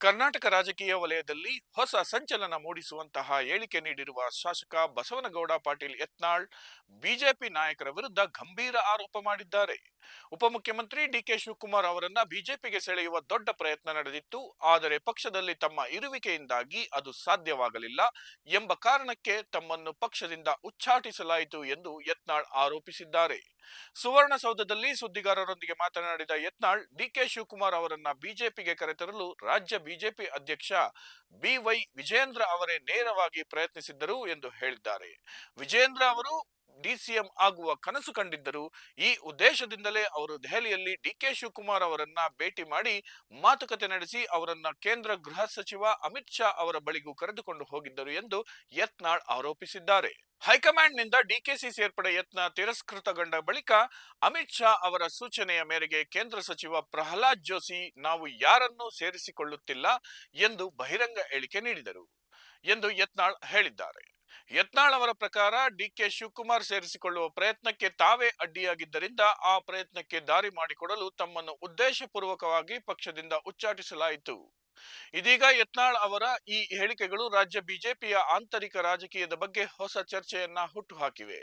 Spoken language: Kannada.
ಕರ್ನಾಟಕ ರಾಜಕೀಯ ವಲಯದಲ್ಲಿ ಹೊಸ ಸಂಚಲನ ಮೂಡಿಸುವಂತಹ ಹೇಳಿಕೆ ನೀಡಿರುವ ಶಾಸಕ ಬಸವನಗೌಡ ಪಾಟೀಲ್ ಯತ್ನಾಳ್, ಬಿಜೆಪಿ ನಾಯಕರ ವಿರುದ್ಧ ಗಂಭೀರ ಆರೋಪ ಮಾಡಿದ್ದಾರೆ. ಉಪಮುಖ್ಯಮಂತ್ರಿ ಡಿಕೆ ಶಿವಕುಮಾರ್ ಅವರನ್ನ ಬಿಜೆಪಿಗೆ ಸೆಳೆಯುವ ದೊಡ್ಡ ಪ್ರಯತ್ನ ನಡೆದಿತ್ತು. ಆದರೆ ಪಕ್ಷದಲ್ಲಿ ತಮ್ಮ ಇರುವಿಕೆಯಿಂದಾಗಿ ಅದು ಸಾಧ್ಯವಾಗಲಿಲ್ಲ ಎಂಬ ಕಾರಣಕ್ಕೆ ತಮ್ಮನ್ನು ಪಕ್ಷದಿಂದ ಉಚ್ಚಾಟಿಸಲಾಯಿತು ಎಂದು ಯತ್ನಾಳ್ ಆರೋಪಿಸಿದ್ದಾರೆ. ಸುವರ್ಣಸೌಧದಲ್ಲಿ ಸುದ್ದಿಗಾರರೊಂದಿಗೆ ಮಾತನಾಡಿದ ಯತ್ನಾಳ್, ಡಿಕೆ ಶಿವಕುಮಾರ್ ಅವರನ್ನ ಬಿಜೆಪಿಗೆ ಕರೆತರಲು ರಾಜ್ಯ ಬಿಜೆಪಿ ಅಧ್ಯಕ್ಷ ಬಿವೈ ವಿಜೇಂದ್ರ ಅವರೇ ನೇರವಾಗಿ ಪ್ರಯತ್ನಿಸಿದ್ದರು ಎಂದು ಹೇಳಿದ್ದಾರೆ. ವಿಜೇಂದ್ರ ಅವರು ಡಿಸಿಎಂ ಆಗುವ ಕನಸು ಕಂಡಿದ್ದರು. ಈ ಉದ್ದೇಶದಿಂದಲೇ ಅವರು ದೆಹಲಿಯಲ್ಲಿ ಡಿಕೆ ಶಿವಕುಮಾರ್ ಅವರನ್ನ ಭೇಟಿ ಮಾಡಿ ಮಾತುಕತೆ ನಡೆಸಿ ಅವರನ್ನ ಕೇಂದ್ರ ಗೃಹ ಸಚಿವ ಅಮಿತ್ ಶಾ ಅವರ ಬಳಿಗೂ ಕರೆದುಕೊಂಡು ಹೋಗಿದ್ದರು ಎಂದು ಯತ್ನಾಳ್ ಆರೋಪಿಸಿದ್ದಾರೆ. ಹೈಕಮಾಂಡ್ನಿಂದ ಡಿಕೆಸಿ ಸೇರ್ಪಡೆ ಯತ್ನ ತಿರಸ್ಕೃತಗೊಂಡ ಬಳಿಕ ಅಮಿತ್ ಶಾ ಅವರ ಸೂಚನೆಯ ಮೇರೆಗೆ ಕೇಂದ್ರ ಸಚಿವ ಪ್ರಹ್ಲಾದ್ ಜೋಶಿ, ನಾವು ಯಾರನ್ನೂ ಸೇರಿಸಿಕೊಳ್ಳುತ್ತಿಲ್ಲ ಎಂದು ಬಹಿರಂಗ ಹೇಳಿಕೆ ನೀಡಿದರು ಎಂದು ಯತ್ನಾಳ್ ಹೇಳಿದ್ದಾರೆ. ಯತ್ನಾಳ್ ಅವರ ಪ್ರಕಾರ ಡಿಕೆ ಶಿವಕುಮಾರ್ ಸೇರಿಸಿಕೊಳ್ಳುವ ಪ್ರಯತ್ನಕ್ಕೆ ತಾವೇ ಅಡ್ಡಿಯಾಗಿದ್ದರಿಂದ ಆ ಪ್ರಯತ್ನಕ್ಕೆ ದಾರಿ ಮಾಡಿಕೊಡಲು ತಮ್ಮನ್ನು ಉದ್ದೇಶಪೂರ್ವಕವಾಗಿ ಪಕ್ಷದಿಂದ ಉಚ್ಚಾಟಿಸಲಾಯಿತು. ಇದೀಗ ಯತ್ನಾಳ್ ಅವರ ಈ ಹೇಳಿಕೆಗಳು ರಾಜ್ಯ ಬಿಜೆಪಿಯ ಆಂತರಿಕ ರಾಜಕೀಯದ ಬಗ್ಗೆ ಹೊಸ ಚರ್ಚೆಯನ್ನ ಹುಟ್ಟುಹಾಕಿವೆ